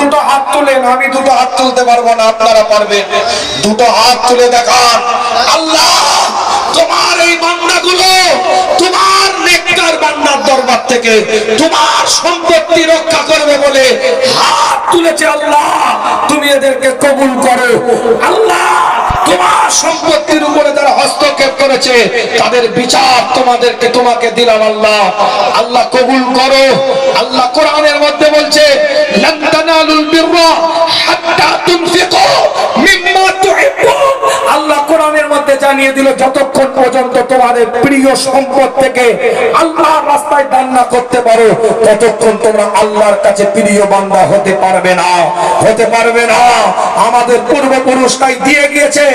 দুটো হাত তুলেন, আমি দুটো হাত তুলতে পারব না, আপনারা পারবেন। দুটো হাত তুলে দেখান। আল্লাহ, তোমার এই বান্দাগুলো তোমার নেককার বান্দার দরবার থেকে তোমার সম্পত্তি রক্ষা করবে বলে হাত তুলেছে আল্লাহ। তুমি এদেরকে কবুল করো। আল্লাহ, তোমার সম্পত্তির উপরে তারা হস্তক্ষেপ করেছে, তাদের বিচার তোমাদেরকে, তোমাকে দিলাম আল্লাহ। আল্লাহ কবুল করো। আল্লাহ কোরআনের মধ্যে বলছে বিররা হাত্তা তুনফিকু মিম্মা আল্লাহ কোরআনের মধ্যে জানিয়ে দিল, যতক্ষণ পর্যন্ত প্রিয় সম্পদ থেকে রাস্তায় দান না করতে পারো, ততক্ষণ তোমরা আল্লাহর কাছে প্রিয় বান্দা হতে পারবে না। হতে পারবে না। আমাদের পূর্বপুরুষটাই দিয়ে গিয়েছে,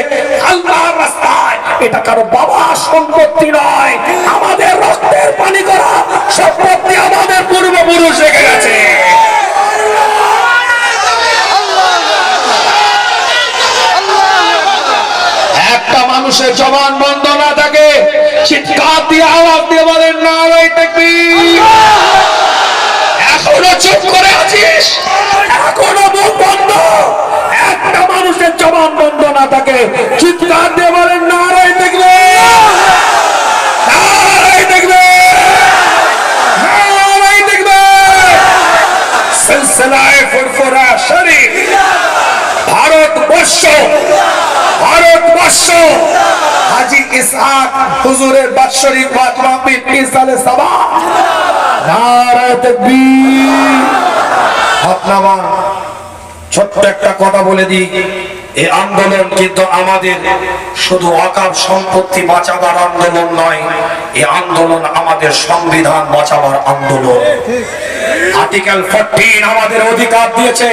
আল্লাহর রাস্তায়। এটা কারও বাবা সম্পত্তি নয়। সম্পত্তি আমাদের পূর্বপুরুষ রেখে গেছে। একটা মানুষের জবান বন্ধ না থাকে, চিৎকার দিয়ে আওয়াজ দিয়ে বলেন না রাই তাকবীর। এখনও চুপ করে আছিস? এখনও মুখ বন্ধ একটা মানুষের জবান বন্ধ না থাকে চিৎকার দিয়ে বলেন না রাই দেখবে দেখবে নারাই দেখবে সিলসিলায় ফুরফুরা শরীফ ভারতবর্ষ ভারতবর্ষ। হাজি ইসহাক হুজুরের বাৎসরিক ওয়াজ মাহফিল ইসালে সাবা। নারায় ছোট্ট একটা কথা বলে দিই। এই আন্দোলন কিন্তু আমাদের শুধু অকাপ সম্পত্তি বাঁচাবার আন্দোলন নয় এই আন্দোলন আমাদের সংবিধান বাঁচাবার আন্দোলন। আর্টিকেল ফোরটিন আমাদের অধিকার দিয়েছে।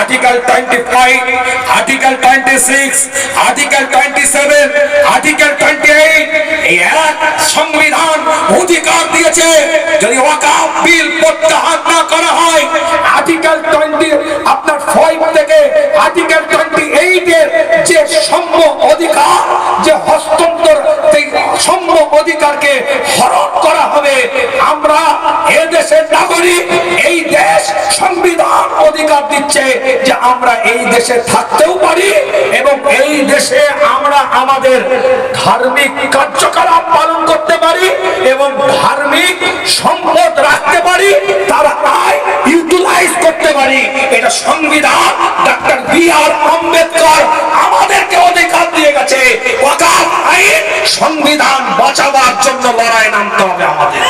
Article twenty five article twenty six article twenty seven article twenty eight এই এক সংবিধান অধিকার দিয়েছে। যদি ওয়াকাফ বিল প্রত্যাহার না করা হয় আর্টিকেল টোয়েন্টি আপনার ফাইভ থেকে আর্টিকেল সরকারকে হরণ করা হবে। আমরা এ দেশের নাগরিক, এই দেশ সংবিধান অধিকার দিচ্ছে যে আমরা এই দেশে থাকতেও পারি এবং এই দেশে আমরা আমাদের ধার্মিক কার্যকলাপ পালন করতে পারি এবং ধার্মিক সম্পদ রাখতে পারি, তার আয় ইউটিলাইজ করতে পারি। এটা সংবিধান, ডাক্তার বি আর আম্বেদকর আমাদেরকে অধিকার দিয়ে গেছে। ওয়াকার আইন, সংবিধান বাঁচাবার জন্য লড়াই নামতে হবে আমাদের।